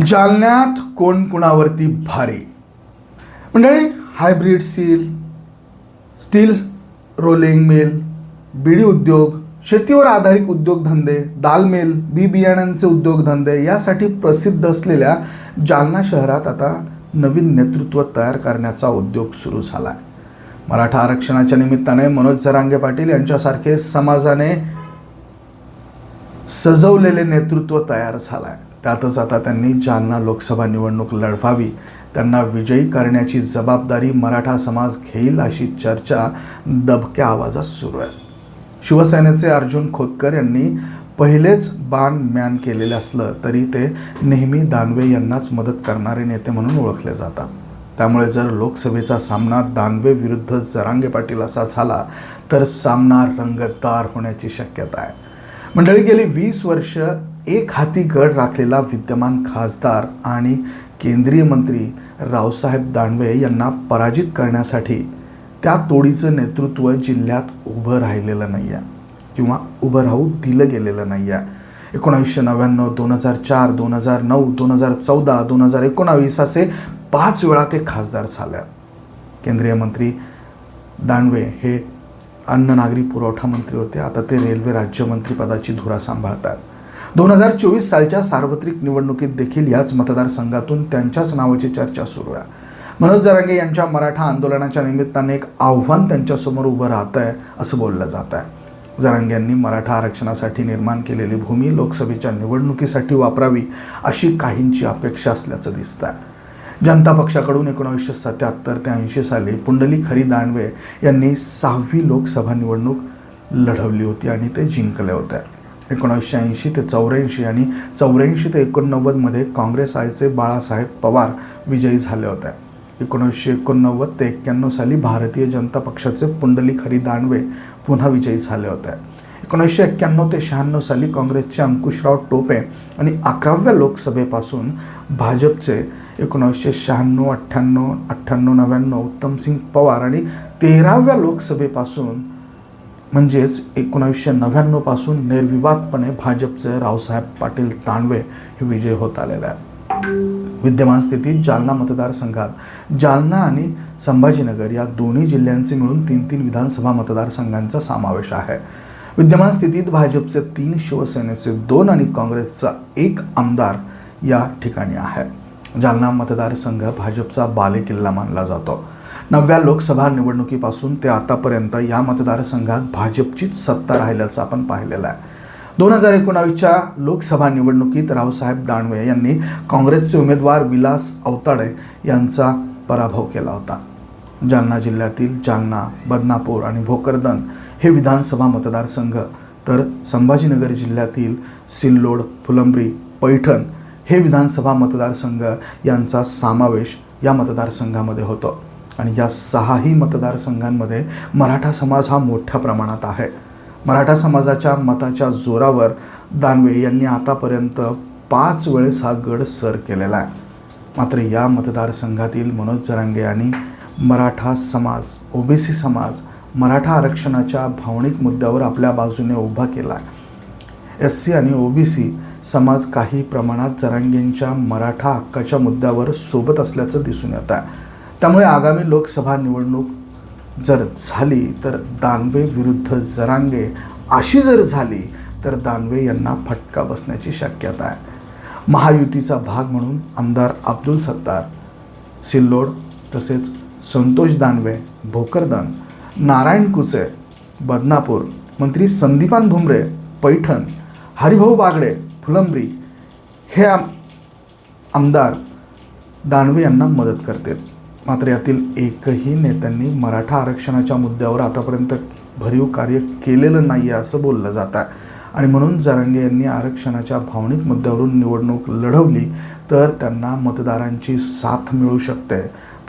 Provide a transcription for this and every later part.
जालन्यात कोण कुणावरती भारी? मंडळी hybrid seal steel rolling mill बीडी उद्योग शेतीवर आधारित उद्योगधंदे दाल मिल बी बियाण्यांचे उद्योगधंदे यासाठी प्रसिद्ध असलेल्या जालना शहरात आता नवीन नेतृत्व तयार करण्याचा उद्योग सुरू झाला आहे मराठा आरक्षणाच्या निमित्ताने मनोज जरांगे पाटील यांच्यासारखे समाजाने सजवलेले नेतृत्व तयार झालं आहे त्यातच आता त्यांनी जालना लोकसभा निवडणूक लढवावी त्यांना विजयी करण्याची जबाबदारी मराठा समाज घेईल अशी चर्चा दबक्या आवाजात सुरू आहे. शिवसेनेचे अर्जुन खोतकर यांनी पहिलेच बाण मॅन केलेले असलं तरी ते नेहमी दानवे यांनाच मदत करणारे नेते म्हणून ओळखले जातात. त्यामुळे जर लोकसभेचा सामना दानवे विरुद्ध जरांगे पाटील असा झाला तर सामना रंगतदार होण्याची शक्यता आहे. मंडळी गेली वीस वर्ष एक हाती गड राखलेला विद्यमान खासदार आणि केंद्रीय मंत्री रावसाहेब दानवे यांना पराजित करण्यासाठी त्या तोडीचं नेतृत्व जिल्ह्यात उभं राहिलेलं नाही आहे किंवा उभं राहू दिलं गेलेलं नाही आहे एकोणावीसशे नव्याण्णव दोन हजार चार दोन हजार नऊ दोन हजार चौदा दोन हजार एकोणावीस असे पाच वेळा ते खासदार झाल्या केंद्रीय मंत्री दानवे हे अन्न नागरी पुरवठा मंत्री होते. आता ते रेल्वे राज्यमंत्री पदाची धुरा सांभाळतात. दोन हजार चोवीस सालच्या सार्वत्रिक निवडणुकीत देखील याच मतदारसंघातून त्यांच्याच नावाची चर्चा सुरू आहे. मनोज जरांगे यांच्या मराठा आंदोलनाच्या निमित्ताने एक आव्हान त्यांच्यासमोर उभं राहतं आहे असं बोललं जात आहे जरांगे यांनी मराठा आरक्षणासाठी निर्माण केलेली भूमी लोकसभेच्या निवडणुकीसाठी वापरावी अशी काहींची अपेक्षा असल्याचं दिसतं आहे जनता पक्षाकडून एकोणावीसशे सत्याहत्तर ते ऐंशी साली पुंडलिक हरी दानवे यांनी सहावी लोकसभा निवडणूक लढवली होती आणि ते जिंकले होते. एकोणीसशे ऐंशी ते चौऱ्याऐंशी आणि चौऱ्याऐंशी ते एकोणनव्वदमध्ये काँग्रेस आयचे बाळासाहेब पवार विजयी झाले होते. एकोणीसशे एकोणनव्वद ते एक्क्याण्णव साली भारतीय जनता पक्षाचे पुंडलिक हरी दानवे पुन्हा विजयी झाले होते. एकोणीसशे एक्क्याण्णव ते शहाण्णव साली काँग्रेसचे अंकुशराव टोपे आणि अकराव्या लोकसभेपासून भाजपचे एकोणीसशे शहाण्णव अठ्ठ्याण्णव अठ्ठ्याण्णव नव्याण्णव उत्तमसिंग पवार आणि तेराव्या लोकसभेपासून म्हणजेच एकोणावीसशे नव्याण्णवपासून निर्विवादपणे भाजपचे रावसाहेब पाटील तांडवे हे विजय होत आलेले आहे विद्यमान स्थितीत जालना मतदारसंघात. जालना आणि संभाजीनगर या दोन्ही जिल्ह्यांचे मिळून तीन तीन विधानसभा मतदारसंघांचा समावेश आहे. विद्यमान स्थितीत भाजपचे तीन शिवसेनेचे दोन आणि काँग्रेसचा एक आमदार या ठिकाणी आहे. जालना मतदारसंघ भाजपचा बालेकिल्ला मानला जातो. नवव्या लोकसभा निवडणुकीपासून ते आतापर्यंत या मतदारसंघात भाजपचीच सत्ता राहिल्याचं आपण पाहिलेलं आहे. दोन हजार एकोणावीसच्या लोकसभा निवडणुकीत रावसाहेब दानवे यांनी काँग्रेसचे उमेदवार विलास अवताडे यांचा पराभव केला होता. जालना जिल्ह्यातील जालना बदनापूर आणि भोकरदन हे विधानसभा मतदारसंघ तर संभाजीनगर जिल्ह्यातील सिल्लोड फुलंब्री पैठण हे विधानसभा मतदारसंघ यांचा समावेश या मतदारसंघामध्ये होतो. आणि या सहाही मतदारसंघांमध्ये मराठा समाज हा मोठ्या प्रमाणात आहे. मराठा समाजाच्या मताच्या जोरावर दानवे यांनी आतापर्यंत पाच वेळेस हा गड सर केलेला आहे. मात्र या मतदारसंघातील मनोज जरांगे यांनी मराठा समाज ओबीसी समाज मराठा आरक्षणाच्या भावनिक मुद्द्यावर आपल्या बाजूने उभा केला आहे. एस सी आणि ओबीसी समाज काही प्रमाणात जरांगेंच्या मराठा हक्काच्या मुद्द्यावर सोबत असल्याचं दिसून येत आहे. त्यामुळे आगामी लोकसभा निवडणूक जर झाली तर दानवे विरुद्ध जरांगे अशी जर झाली तर दानवे यांना फटका बसण्याची शक्यता आहे. महायुतीचा भाग म्हणून आमदार अब्दुल सत्तार सिल्लोड तसेच संतोष दानवे भोकरदन नारायण कुचे बदनापूर मंत्री संदीपान भुमरे पैठण हरिभाऊ बागडे फुलंब्री हे आम आमदार दानवे यांना मदत करतील. मात्र यातील एकही नेत्यांनी मराठा आरक्षणाच्या मुद्द्यावर आतापर्यंत भरीव कार्य केलेलं नाही आहे असं बोललं जात आहे. आणि म्हणून जरांगे यांनी आरक्षणाच्या भावनिक मुद्द्यावरून निवडणूक लढवली तर त्यांना मतदारांची साथ मिळू शकते.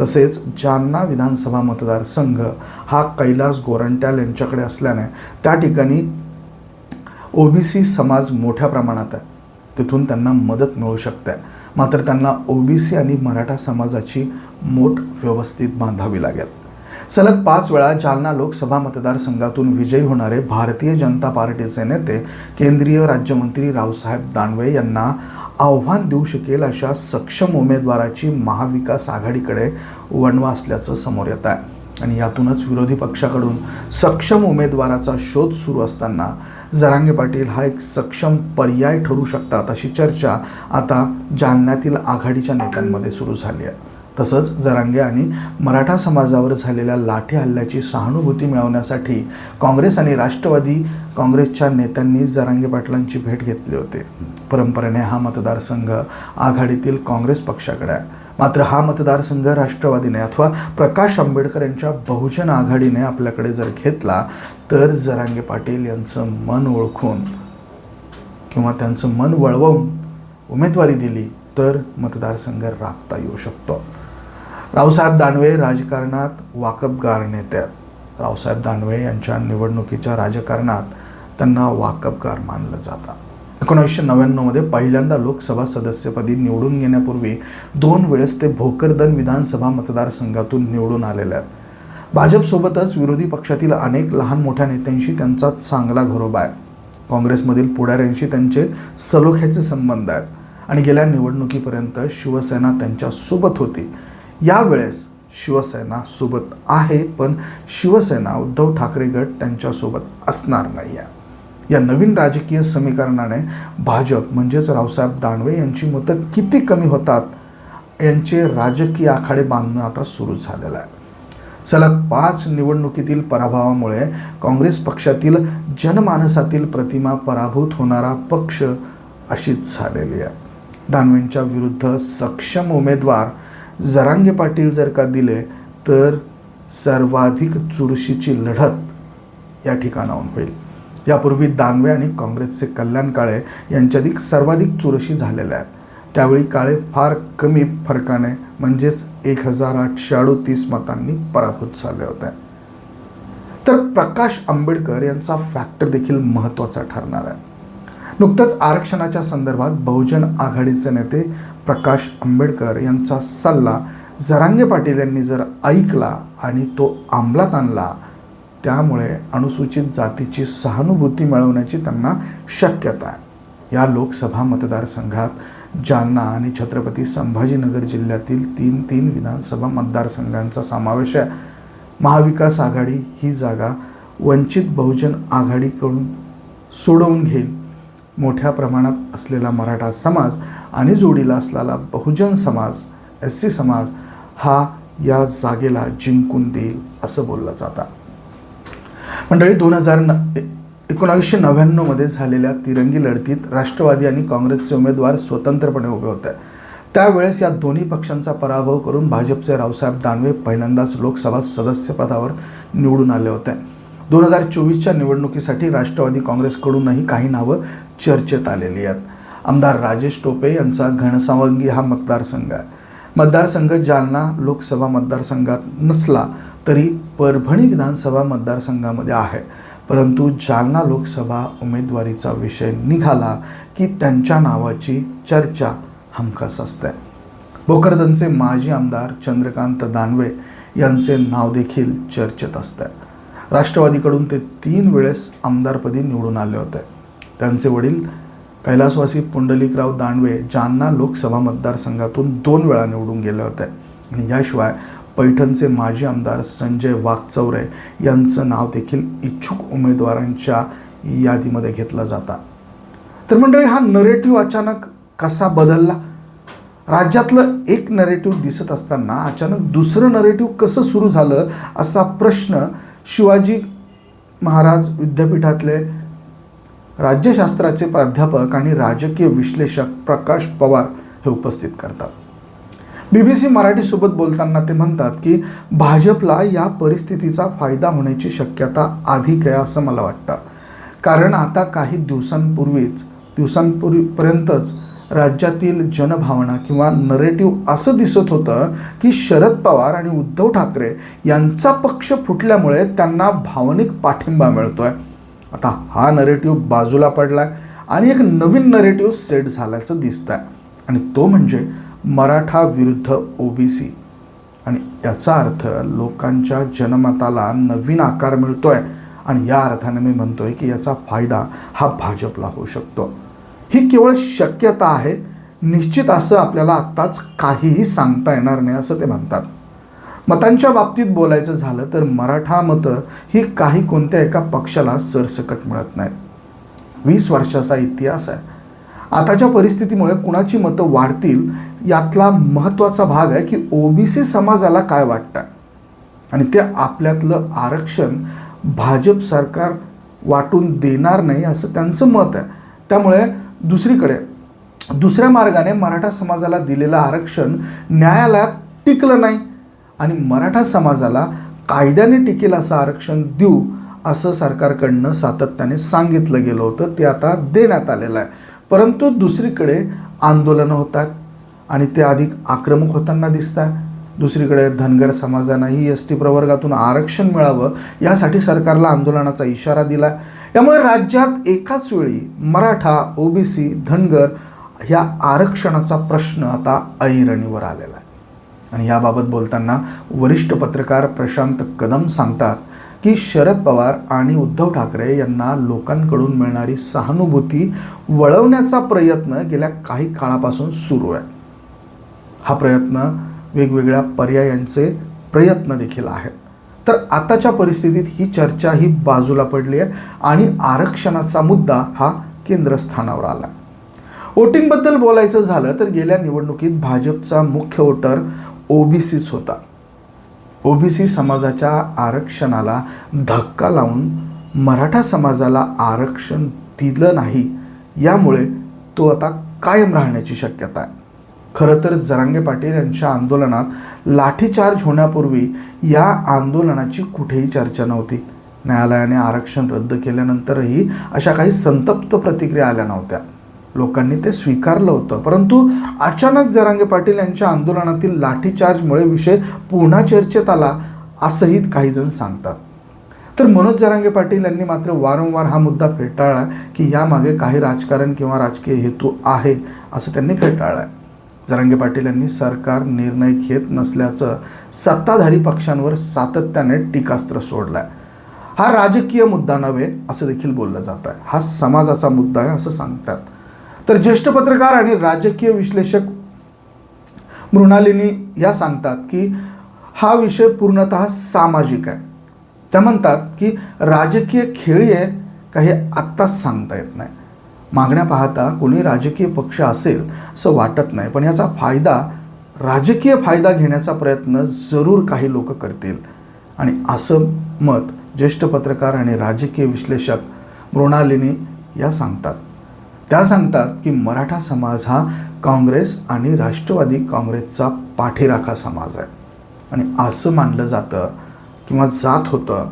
तसेच जालना विधानसभा मतदारसंघ हा कैलास गोरंट्याल यांच्याकडे असल्याने त्या ठिकाणी ओबीसी समाज मोठ्या प्रमाणात आहे. तिथून त्यांना मदत मिळू शकते. मात्र त्यांना ओबीसी आणि मराठा समाजाची मोठ व्यवस्थित बांधावी लागेल. सलग पाच वेळा जालना लोकसभा मतदारसंघातून विजयी होणारे भारतीय जनता पार्टीचे नेते केंद्रीय राज्यमंत्री रावसाहेब दानवे यांना आव्हान देऊ शकेल अशा सक्षम उमेदवाराची महाविकास आघाडीकडे वणवा असल्याचं समोर येत आहे. आणि यातूनच विरोधी पक्षाकडून सक्षम उमेदवाराचा शोध सुरू असताना जरांगे पाटील हा एक सक्षम पर्याय ठरू शकतात अशी चर्चा आता जालन्यातील आघाडीच्या नेत्यांमध्ये सुरू झाली आहे. तसंच जरांगे आणि मराठा समाजावर झालेल्या लाठी हल्ल्याची सहानुभूती मिळवण्यासाठी काँग्रेस आणि राष्ट्रवादी काँग्रेसच्या नेत्यांनी जरांगे पाटलांची भेट घेतली होती. परंपरेने हा मतदारसंघ आघाडीतील काँग्रेस पक्षाकडे आहे. मात्र हा मतदारसंघ राष्ट्रवादीने अथवा प्रकाश आंबेडकर यांच्या बहुजन आघाडीने आपल्याकडे जर घेतला तर जरांगे पाटील यांचं मन ओळखून किंवा त्यांचं मन वळवून उमेदवारी दिली तर मतदारसंघ राखता येऊ शकतो. रावसाहेब दानवे राजकारणात वाकबगार नेते आहेत. रावसाहेब दानवे यांच्या निवडणुकीच्या राजकारणात त्यांना वाकबगार मानलं जातं. एकोणीसशे नव्याण्णवमध्ये पहिल्यांदा लोकसभा सदस्यपदी निवडून घेण्यापूर्वी दोन वेळेस ते भोकरदन विधानसभा मतदारसंघातून निवडून आलेले आहेत. भाजपसोबतच विरोधी पक्षातील अनेक लहान मोठ्या नेत्यांशी त्यांचा चांगला घरोबा आहे. काँग्रेसमधील पुढाऱ्यांशी त्यांचे सलोख्याचे संबंध आहेत. आणि गेल्या निवडणुकीपर्यंत शिवसेना त्यांच्यासोबत होती. यावेळेस शिवसेना सोबत आहे पण शिवसेना उद्धव ठाकरे गट त्यांच्यासोबत असणार नाही आहे या नवीन राजकीय समीकरणाने भाजप म्हणजेच रावसाहेब दानवे यांची मतं किती कमी होतात यांचे राजकीय आखाडे बांधणं आता सुरू झालेलं आहे. सलग पाच निवडणुकीतील पराभवामुळे काँग्रेस पक्षातील जनमानसातील प्रतिमा पराभूत होणारा पक्ष अशीच झालेली आहे. दानवेंच्या विरुद्ध सक्षम उमेदवार जरांगे पाटील जर का दिले तर सर्वाधिक चुरशीची लढत या ठिकाणाहून होईल. यापूर्वी दानवे आणि काँग्रेसचे कल्याण काळे यांच्याधिक सर्वाधिक चुरशी झालेल्या आहेत. त्यावेळी काळे फार कमी फरकाने म्हणजेच एक हजार आठशे अडोतीस मतांनी पराभूत झाले होते. तर प्रकाश आंबेडकर यांचा फॅक्टर देखील महत्त्वाचा ठरणार आहे. नुकतंच आरक्षणाच्या संदर्भात बहुजन आघाडीचे नेते प्रकाश आंबेडकर यांचा सल्ला जरांगे पाटील यांनी जर ऐकला आणि तो अंमलात आणला त्यामुळे अनुसूचित जातीची सहानुभूती मिळवण्याची त्यांना शक्यता आहे. या लोकसभा मतदारसंघात जालना आणि छत्रपती संभाजीनगर जिल्ह्यातील तीन तीन विधानसभा मतदारसंघांचा समावेश आहे. महाविकास आघाडी ही जागा वंचित बहुजन आघाडीकडून सोडवून घेईल. मोठ्या प्रमाणात असलेला मराठा समाज आणि जोडीला असलेला बहुजन समाज एस सी समाज हा या जागेला जिंकून देईल असं बोललं जातं. मंडळी दोन हजार न एकोणावीसशे नव्याण्णवमध्ये झालेल्या तिरंगी लढतीत राष्ट्रवादी आणि काँग्रेसचे उमेदवार स्वतंत्रपणे उभे होते. त्यावेळेस या दोन्ही पक्षांचा पराभव करून भाजपचे रावसाहेब दानवे पहिल्यांदाच लोकसभा सदस्यपदावर निवडून आले होते. दोन हजार चोवीसच्या निवडणुकीसाठी राष्ट्रवादी काँग्रेसकडूनही काही नावं चर्चेत आलेली आहेत. आमदार राजेश टोपे यांचा घनसावंगी हा मतदारसंघ आहे. मतदारसंघ जालना लोकसभा मतदारसंघात नसला तरी परभणी विधानसभा मतदारसंघामध्ये आहे. परंतु जालना लोकसभा उमेदवारीचा विषय निघाला की त्यांच्या नावाची चर्चा हमखास असते. भोकरदनचे माजी आमदार चंद्रकांत दानवे यांचे नाव देखील चर्चेत असते. राष्ट्रवादीकडून ते तीन वेळेस आमदारपदी निवडून आले होते. त्यांचे वडील कैलासवासी पुंडलिकराव दानवे जालना लोकसभा मतदारसंघातून दोन वेळा निवडून गेले होते. आणि याशिवाय पैठणचे माजी आमदार संजय वाघचौरे यांचं नाव देखील इच्छुक उमेदवारांच्या यादीमध्ये घेतलं जातं. तर मंडळी हा नरेटिव्ह अचानक कसा बदलला? राज्यातलं एक नरेटिव्ह दिसत असताना अचानक दुसरं नरेटिव्ह कसं सुरू झालं असा प्रश्न शिवाजी महाराज विद्यापीठातले राज्यशास्त्राचे प्राध्यापक आणि राजकीय विश्लेषक प्रकाश पवार हे उपस्थित करतात. बी बी सी मराठीसोबत बोलताना ते म्हणतात की भाजपला या परिस्थितीचा फायदा होण्याची शक्यता अधिक आहे असं मला वाटतं. कारण आता काही दिवसांपूर्वीच दिवसांपूर्वीपर्यंतच राज्यातील जनभावना किंवा नरेटिव्ह असं दिसत होतं की शरद पवार आणि उद्धव ठाकरे यांचा पक्ष फुटल्यामुळे त्यांना भावनिक पाठिंबा मिळतोय. आता हा नरेटिव्ह बाजूला पडला आहे आणि एक नवीन नरेटिव्ह सेट झाल्याचं दिसतंय. आहे आणि तो म्हणजे मराठा विरुद्ध ओबीसी. आणि याचा अर्थ लोकांच्या जनमताला नवीन आकार मिळतो आहे आणि या अर्थाने मी म्हणतोय की याचा फायदा हा भाजपला होऊ शकतो. ही केवळ शक्यता आहे. निश्चित असं आपल्याला आत्ताच काहीही सांगता येणार नाही असं ते म्हणतात. मतांच्या बाबतीत बोलायचं झालं तर मराठा मतं ही काही कोणत्या एका पक्षाला सरसकट मिळत नाहीत. वीस वर्षाचा इतिहास आहे. आताच्या परिस्थितीमुळे कुणाची मतं वाढतील यातला महत्त्वाचा भाग आहे की ओबीसी समाजाला काय वाटतं? आणि ते आपल्यातलं आरक्षण भाजप सरकार वाटून देणार नाही असं त्यांचं मत आहे. त्यामुळे दुसरीकडे दुसऱ्या मार्गाने मराठा समाजाला दिलेलं आरक्षण न्यायालयात टिकलं नाही आणि मराठा समाजाला कायद्याने टिकेल असं आरक्षण देऊ असं सरकारकडनं सातत्याने सांगितलं गेलं होतं ते आता देण्यात आलेलं आहे. परंतु दुसरीकडे आंदोलनं होतात आणि ते अधिक आक्रमक होताना दिसतात. दुसरीकडे धनगर समाजानंही एस टी प्रवर्गातून आरक्षण मिळावं यासाठी सरकारला आंदोलनाचा इशारा दिला. यामुळे राज्यात एकाच वेळी मराठा ओबीसी धनगर ह्या आरक्षणाचा प्रश्न आता ऐरणीवर आलेला आहे. आणि याबाबत बोलताना वरिष्ठ पत्रकार प्रशांत कदम सांगतात की शरद पवार आणि उद्धव ठाकरे यांना लोकांकडून मिळणारी सहानुभूती वळवण्याचा प्रयत्न गेल्या काही काळापासून सुरू आहे. हा प्रयत्न वेगवेगळ्या पर्यायांचे प्रयत्न देखील आहेत. तर आताच्या परिस्थितीत ही चर्चा ही बाजूला पडली आहे आणि आरक्षणाचा मुद्दा हा केंद्रस्थानावर आला वोटिंगबद्दल बोलायचं झालं तर गेल्या निवडणुकीत भाजपचा मुख्य वोटर ओबीसीच होता. ओबीसी समाजाच्या आरक्षणाला धक्का लावून मराठा समाजाला आरक्षण दिलं नाही यामुळे तो आता कायम राहण्याची शक्यता आहे. खरं तर जरांगे पाटील यांच्या आंदोलनात लाठीचार्ज होण्यापूर्वी या आंदोलनाची कुठेही चर्चा नव्हती. न्यायालयाने आरक्षण रद्द केल्यानंतरही अशा काही संतप्त प्रतिक्रिया आल्या नव्हत्या. लोकांनी ते स्वीकारलं होतं. परंतु अचानक जरांगे पाटील यांच्या आंदोलनातील लाठीचार्जमुळे विषय पुन्हा चर्चेत आला असंही काहीजण सांगतात. तर मनोज जरांगे पाटील यांनी मात्र वारंवार हा मुद्दा फेटाळला की यामागे काही राजकारण किंवा राजकीय हेतू आहे असं त्यांनी फेटाळलं आहे जरांगे पाटील यांनी सरकार निर्णय घेत नसल्याचं सत्ताधारी पक्षांवर सातत्याने टीकास्त्र सोडलं आहे हा राजकीय मुद्दा नव्हे असं देखील बोललं जात आहे हा समाजाचा मुद्दा आहे असं सांगतात. तर ज्येष्ठ पत्रकार आणि राजकीय विश्लेषक मृणालिनी या सांगतात की हा विषय पूर्णतः सामाजिक आहे. त्या म्हणतात की राजकीय खेळी आहे का हे आत्ताच सांगता येत नाही. मागण्या पाहता कोणी राजकीय पक्ष असेल असं वाटत नाही पण याचा फायदा राजकीय फायदा घेण्याचा प्रयत्न जरूर काही लोक करतील. आणि असं मत ज्येष्ठ पत्रकार आणि राजकीय विश्लेषक मृणालिनी या सांगतात. त्या सांगतात की मराठा समाज हा काँग्रेस आणि राष्ट्रवादी काँग्रेसचा पाठीराखा समाज आहे. आणि असं मानलं जातं किंवा जात होतं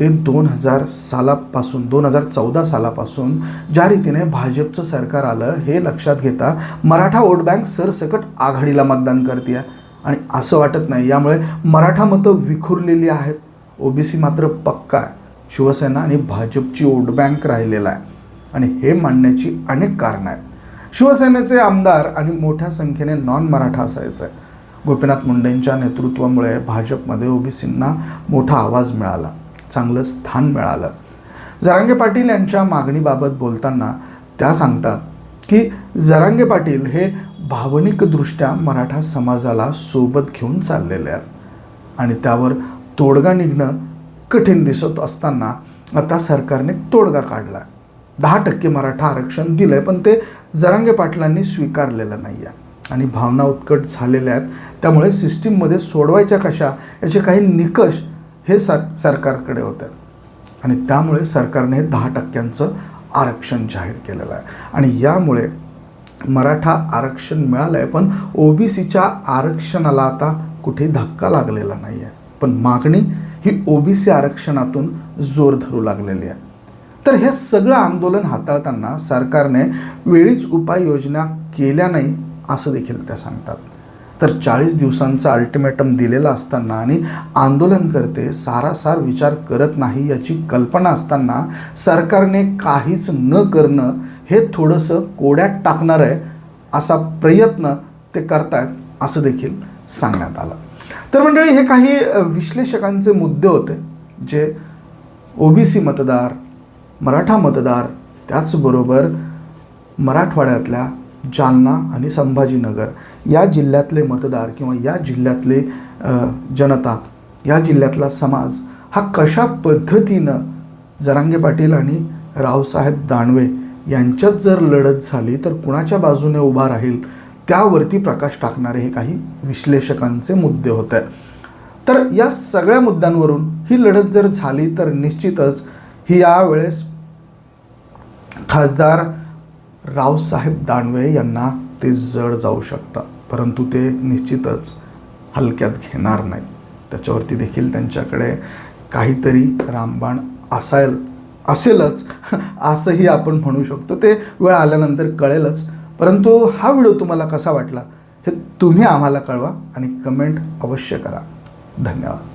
ते दोन हजार सालापासून दोन हजार चौदा सालापासून ज्या रीतीने भाजपचं सरकार आलं हे लक्षात घेता मराठा वोट बँक सरसकट आघाडीला मतदान करते आणि असं वाटत नाही. यामुळे मराठा मतं विखुरलेली आहेत. ओबीसी मात्र पक्का आहे. शिवसेना आणि भाजपची वोट बँक राहिलेला आहे. आणि हे मांडण्याची अनेक कारणं आहेत. शिवसेनेचे आमदार आणि मोठ्या संख्येने नॉन मराठा असायचं. आहे गोपीनाथ मुंडेंच्या नेतृत्वामुळे भाजपमध्ये ओबीसींना मोठा आवाज मिळाला चांगलं स्थान मिळालं. जरांगे पाटील यांच्या मागणीबाबत बोलताना त्या सांगतात की जरांगे पाटील हे भावनिकदृष्ट्या मराठा समाजाला सोबत घेऊन चाललेले आहेत आणि त्यावर तोडगा निघणं कठीण दिसत असताना आता सरकारने तोडगा काढला दहा टक्के मराठा आरक्षण दिलं आहे पण ते जरांगे पाटलांनी स्वीकारलेलं नाही आहे आणि भावना उत्कट झालेल्या आहेत. त्यामुळे सिस्टीममध्ये सोडवायच्या कशा याचे काही निकष हे सर सरकारकडे होते. आणि त्यामुळे सरकारने दहा टक्क्यांचं आरक्षण जाहीर केलेलं आहे. आणि यामुळे मराठा आरक्षण मिळालं आहे पण ओबीसीच्या आरक्षणाला आता कुठे धक्का लागलेला नाही आहे पण मागणी ही ओबीसी आरक्षणातून जोर धरू लागलेली आहे. तर हे सगळं आंदोलन हाताळताना सरकारने वेळीच उपाययोजना केल्या नाही असं देखील त्या सांगतात. तर चाळीस दिवसांचा अल्टिमेटम दिलेला असताना आणि आंदोलनकर्ते सारासार विचार करत नाही याची कल्पना असताना सरकारने काहीच न करणं हे थोडंसं कोड्यात टाकणार आहे असा प्रयत्न ते करतायत असं देखील सांगण्यात आलं. तर मंडळी हे काही विश्लेषकांचे मुद्दे होते जे ओबीसी मतदार मराठा मतदार त्याचबरोबर मराठवाड्यातल्या जालना आणि संभाजीनगर या जिल्ह्यातले मतदार किंवा या जिल्ह्यातले जनता या जिल्ह्यातला समाज हा कशा पद्धतीनं जरांगे पाटील आणि रावसाहेब दानवे यांच्यात जर लढत झाली तर कुणाच्या बाजूने उभा राहील? त्यावरती प्रकाश टाकणारे हे काही विश्लेषकांचे मुद्दे होते. तर या सगळ्या मुद्द्यांवरून ही लढत जर झाली तर निश्चितच ही यावेळेस खासदार रावसाहेब दानवे यांना ते जड जाऊ शकतं परंतु ते निश्चितच हलक्यात घेणार नाहीत. त्याच्यावरती देखील त्यांच्याकडे काहीतरी रामबाण असायल असेलच असंही आपण म्हणू शकतो. ते वेळ आल्यानंतर कळेलच. परंतु हा व्हिडिओ तुम्हाला कसा वाटला हे तुम्ही आम्हाला कळवा आणि कमेंट अवश्य करा. धन्यवाद.